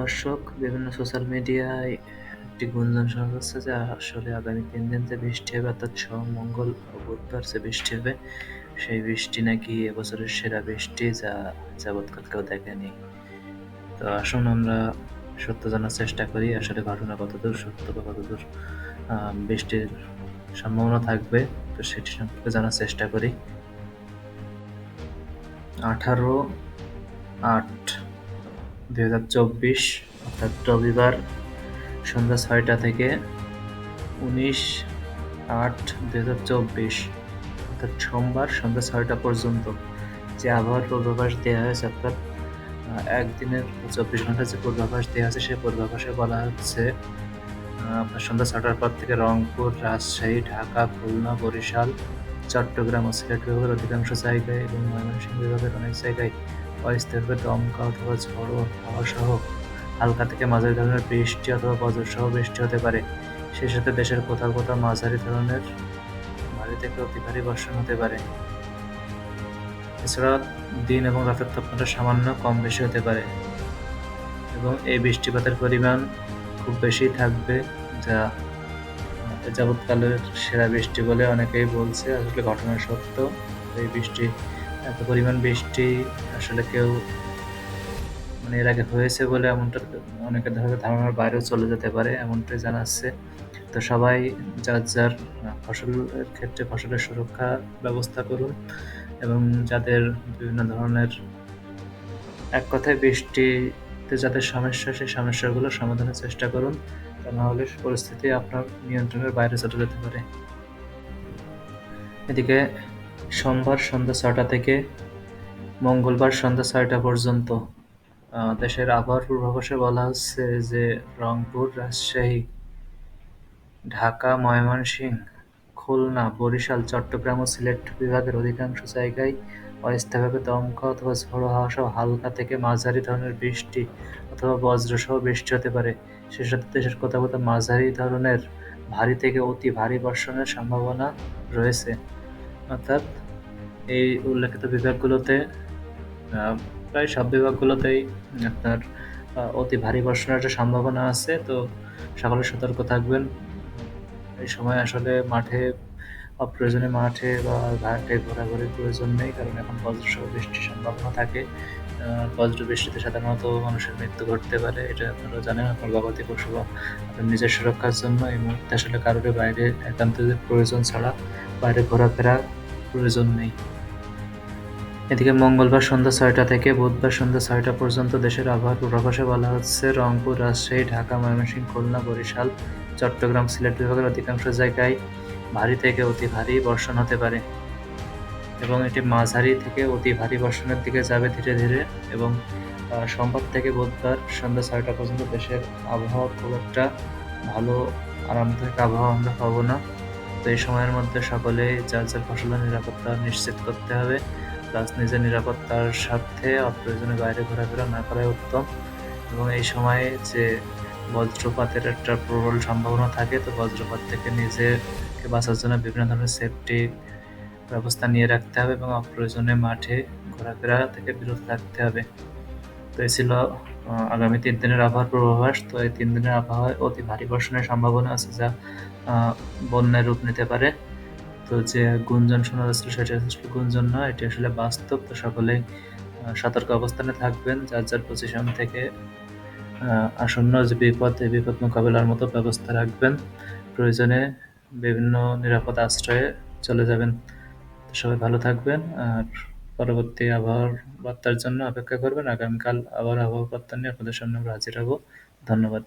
দর্শক, বিভিন্ন সোশ্যাল মিডিয়ায় একটি গুঞ্জন শোনা যাচ্ছে যে আসলে আগামী তিন দিন যে বৃষ্টি হবে, অর্থাৎ সোম, মঙ্গল বুধবার যে বৃষ্টি হবে, সেই বৃষ্টি নাকি এবছরের সেরা বৃষ্টি যা যাবৎকাল কেউ দেখেনি। তো আসুন আমরা সত্য জানার চেষ্টা করি, আসলে ঘটনা কতদূর, সত্য বা কতদূর বৃষ্টির সম্ভাবনা থাকবে, তো সেটি সম্পর্কে জানার চেষ্টা করি। আঠারো আট দুই হাজার চব্বিশ, অর্থাৎ রবিবার সন্ধ্যা ছয়টা থেকে উনিশ আট দুই হাজার চব্বিশ, অর্থাৎ সোমবার সন্ধ্যা ছয়টা পর্যন্ত। যে আবহাওয়ার পূর্বাভাস দেওয়া হয়েছে, অর্থাৎ একদিনের চব্বিশ ঘণ্টার যে পূর্বাভাস দেওয়া আছে সেই পূর্বাভাসে বলা হচ্ছে আপনার সন্ধ্যা ছটার পর থেকে রংপুর, রাজশাহী, ঢাকা, খুলনা, বরিশাল, চট্টগ্রাম ও সিলেট বিভাগের অধিকাংশ জায়গায় এবং ময়মনসিংহ বিভাগের অনেক জায়গায় অস্থায়ীভাবে দমকা অথবা ঝড়ো হাওয়া সহ হালকা থেকে মাঝারি ধরনের বৃষ্টি অথবা বজ্রসহ বৃষ্টি হতে পারে। সেই সাথে দেশের কোথাও কোথাও মাঝারি ধরনের ভারী থেকে অতি ভারী বর্ষণ হতে পারে। এছাড়া দিন এবং রাতের তাপমাত্রা সামান্য কম বেশি হতে পারে এবং এই বৃষ্টিপাতের পরিমাণ খুব বেশি থাকবে যা যাবৎকালের সেরা বৃষ্টি বলে অনেকেই বলছে। আসলে ঘটনা সত্য। এই বৃষ্টি এত পরিমাণ বৃষ্টি আসলে কেউ মানে এর আগে হয়েছে বলে এমনটা অনেকের ধরো ধারণার বাইরেও চলে যেতে পারে, এমনটাই জানাচ্ছে তো সবাই যার যার ফসলের ক্ষেত্রে ফসলের সুরক্ষা ব্যবস্থা করুন এবং যাদের বিভিন্ন ধরনের এক কথায় বৃষ্টিতে যাদের সমস্যা, সেই সমস্যাগুলো সমাধানের চেষ্টা করুন। তা নাহলে পরিস্থিতি আপনার নিয়ন্ত্রণের বাইরে চলে যেতে পারে। এদিকে সোমবার সন্ধ্যা ছটা থেকে মঙ্গলবার সন্ধ্যা ছয়টা পর্যন্ত। দেশের আবহাওয়ার পূর্বাভাসে বলা হচ্ছে যে রংপুর, রাজশাহী, ঢাকা, ময়মনসিংহ, খুলনা, বরিশাল, চট্টগ্রাম ও সিলেট বিভাগের অধিকাংশ জায়গায় অস্থায়ীভাবে দমকা অথবা ঝোড়ো হাওয়া সহ হালকা থেকে মাঝারি ধরনের বৃষ্টি অথবা বজ্রসহ বৃষ্টি হতে পারে। সে সাথে দেশের কোথাও কোথাও মাঝারি ধরনের ভারী থেকে অতি ভারী বর্ষণের সম্ভাবনা রয়েছে। অর্থাৎ এই উল্লেখিত বিভাগগুলোতে প্রায় সব বিভাগগুলোতেই আপনার অতি ভারী বর্ষণের একটা সম্ভাবনা আছে, তো সকলে সতর্ক থাকবেন। এই সময় আসলে মাঠে অপ্রয়োজনে মাঠে বা ঘাটে ঘোরাঘুরির প্রয়োজন নেই, কারণ এখন বজ্রসহ বৃষ্টির সম্ভাবনা থাকে। বজ্র বৃষ্টিতে সাধারণত মানুষের মৃত্যু ঘটতে পারে, এটা আপনারা জানেন। আপনার গবাদি পশু বা আপনার নিজের সুরক্ষার জন্য এই মুহূর্তে আসলে কারোর বাইরে একান্ত প্রয়োজন ছাড়া বাইরে ঘোরাফেরা প্রয়োজন নেই। এদিকে মঙ্গলবার সন্ধ্যা ছয়টা থেকে বুধবার সন্ধ্যা ছয়টা পর্যন্ত দেশের আবহাওয়ার পূর্বাভাসে বলা হচ্ছে, রংপুর, রাজশাহী, ঢাকা, ময়মনসিংহ, খুলনা, বরিশাল, চট্টগ্রাম, সিলেট বিভাগের অধিকাংশ জায়গায় ভারী থেকে অতি ভারী বর্ষণ হতে পারে এবং এটি মাঝারি থেকে অতি ভারী বর্ষণের দিকে যাবে ধীরে ধীরে এবং সোমবার থেকে বুধবার সন্ধ্যা ছয়টা পর্যন্ত দেশের আবহাওয়া খুব একটা ভালো আরামদায়ক আবহাওয়া আমরা পাবো না। তো এই সময়ের মধ্যে সকলে যার যার ফসলের নিরাপত্তা নিশ্চিত করতে হবে। প্লাস নিজের নিরাপত্তার স্বার্থে অপ্রয়োজনে বাইরে ঘোরাফেরা না করাই উত্তম। এবং এই সময়ে যে বজ্রপাতের একটা প্রবল সম্ভাবনা থাকে, তো বজ্রপাত থেকে নিজেকে বাঁচার জন্য বিভিন্ন ধরনের সেফটি ব্যবস্থা নিয়ে রাখতে হবে এবং অপ্রয়োজনে মাঠে ঘোরাফেরা থেকে বিরত থাকতে হবে। তো এই ছিল আগামী তিন দিনের আবহাওয়ার পূর্বাভাস। তো এই তিন দিনের আবহাওয়ায় অতি ভারী বর্ষণের সম্ভাবনা আছে যা বন্যায় রূপ নিতে পারে। তো যে গুঞ্জন শোনা যাচ্ছিল সেটা আসলে গুঞ্জন না, এটি আসলে বাস্তব। তো সকলেই সতর্ক অবস্থানে থাকবেন, যার যার পজিশন থেকে আসন্ন যে বিপদ, এই বিপদ মোকাবেলার মতো ব্যবস্থা রাখবেন। প্রয়োজনে বিভিন্ন নিরাপদ আশ্রয়ে চলে যাবেন। সবাই ভালো থাকবেন, আর পরবর্তী আবহাওয়ার বার্তার জন্য অপেক্ষা করবেন। আগামীকাল আবার আবহাওয়া বার্তা নিয়ে আপনাদের সামনে আমরা হাজির হব। ধন্যবাদ।